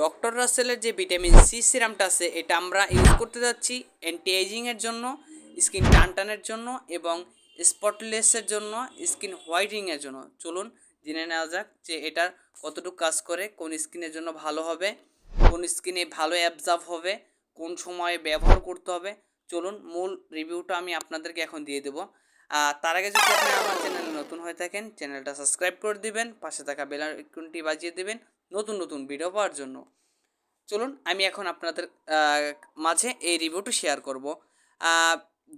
Doctor রাসেলের যে vitamin C সিরামটা আছে, এটা আমরা ইউজ করতে যাচ্ছি অ্যান্টি জন্য স্কিন টান টানের জন্য এবং স্পটলেসের জন্য স্কিন হোয়াইটিংয়ের জন্য। চলুন জেনে নেওয়া যাক যে এটার কতটুকু কাজ করে, কোন স্কিনের জন্য ভালো হবে, কোন স্কিনে ভালো অ্যাবজার্ভ হবে, কোন সময়ে ব্যবহার করতে হবে। চলুন মূল রিভিউটা আমি আপনাদেরকে এখন দিয়ে দেবো। তার আগে যদি আপনি আমার চ্যানেলে নতুন হয়ে থাকেন চ্যানেলটা সাবস্ক্রাইব করে দিবেন, পাশে থাকা বেল আইকনটি বাজিয়ে দেবেন নতুন নতুন ভিডিও পাওয়ার জন্য। চলুন, আমি এখন আপনাদের মাঝে এই রিভিউটি শেয়ার করব।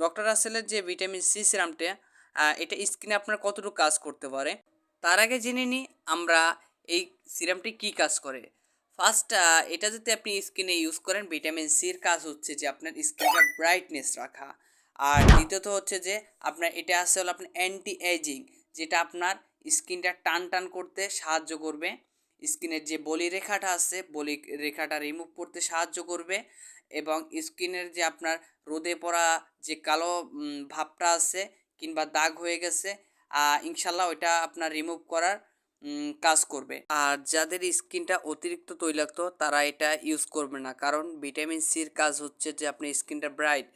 ডক্টর রাসেলের যে ভিটামিন সি সিরামটা এটা স্কিনে আপনার কতটুকু কাজ করতে পারে, তার আগে জেনে নিই আমরা এই সিরামটি কি কাজ করে। ফার্স্ট এটা যদি আপনি স্কিনে ইউজ করেন ভিটামিন সির কাজ হচ্ছে যে আপনার স্কিনটা ব্রাইটনেস রাখা। আর দ্বিতীয়ত হচ্ছে যে আপনার, এটা আছে হলো আপনার অ্যান্টি এজিং যেটা আপনার স্কিনটা টান টান করতে সাহায্য করবে। স্কিনের যে বলি রেখাটা আছে, বলি রেখাটা রিমুভ করতে সাহায্য করবে এবং স্কিনের যে আপনার রোদে পড়া যে কালো ভাবটা আছে কিংবা দাগ হয়ে গেছে ইনশাল্লাহ ওইটা আপনার রিমুভ করার কাজ করবে। আর যাদের স্কিনটা অতিরিক্ত তৈলাক্ত, তারা এটা ইউজ করবে না। কারণ ভিটামিন সির কাজ হচ্ছে যে আপনার স্কিনটা ব্রাইট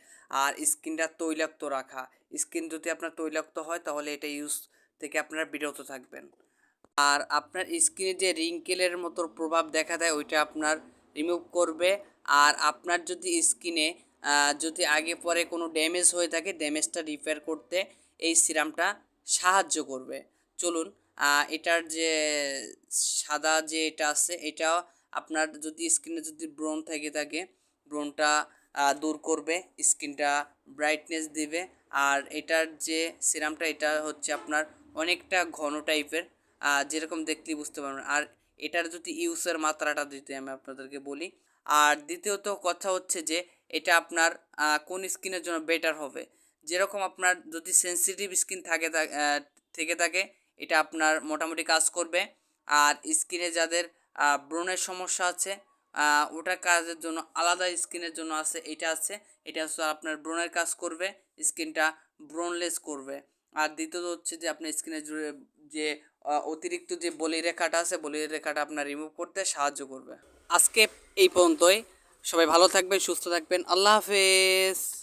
আর স্কিনটা তৈলাক্ত রাখা। স্কিন যদি আপনার তৈলাক্ত হয়, তাহলে এটা ইউজ থেকে আপনারা বিরত থাকবেন। আর আপনার স্কিনে যে রিঙ্কেলের মতো প্রভাব দেখা দেয়, ওইটা আপনার রিমুভ করবে। আর আপনার যদি স্কিনে যদি আগে পরে কোনো ড্যামেজ হয়ে থাকে ড্যামেজটা রিপেয়ার করতে এই সিরামটা সাহায্য করবে। চলুন এটার যে সাদা যে এটা আছে, এটা আপনার যদি স্কিনে যদি ব্রণ থেকে থাকে, ব্রণটা দূর করবে স্কিনটা ব্রাইটনেস দিবে। আর এটার যে সিরামটা, এটা হচ্ছে আপনার অনেকটা ঘন টাইপের যেরকম দেখলেই বুঝতে পারবেন। আর এটার যদি ইউসের মাত্রাটা দিতে আমি আপনাদেরকে বলি। আর দ্বিতীয়ত কথা হচ্ছে যে, এটা আপনার কোন স্কিনের জন্য বেটার হবে? যেরকম আপনার যদি সেনসিটিভ স্কিন থাকে থেকে থাকে, এটা আপনার মোটামুটি কাজ করবে। আর স্কিনে যাদের ব্রণের সমস্যা আছে ওটা কাজের জন্য আলাদা স্কিনের জন্য আছে, এটা আছে। এটা হচ্ছে আপনার ব্রণের কাজ করবে, স্কিনটা ব্রণলেস করবে। আর দ্বিতীয়ত হচ্ছে যে আপনার স্কিনের যে অতিরিক্ত যে বলি রেখাটা আছে, বলি রেখাটা আপনার রিমুভ করতে সাহায্য করবে। আজকে এই পর্যন্তই। সবাই ভালো থাকবেন, সুস্থ থাকবেন। আল্লাহ হাফেজ।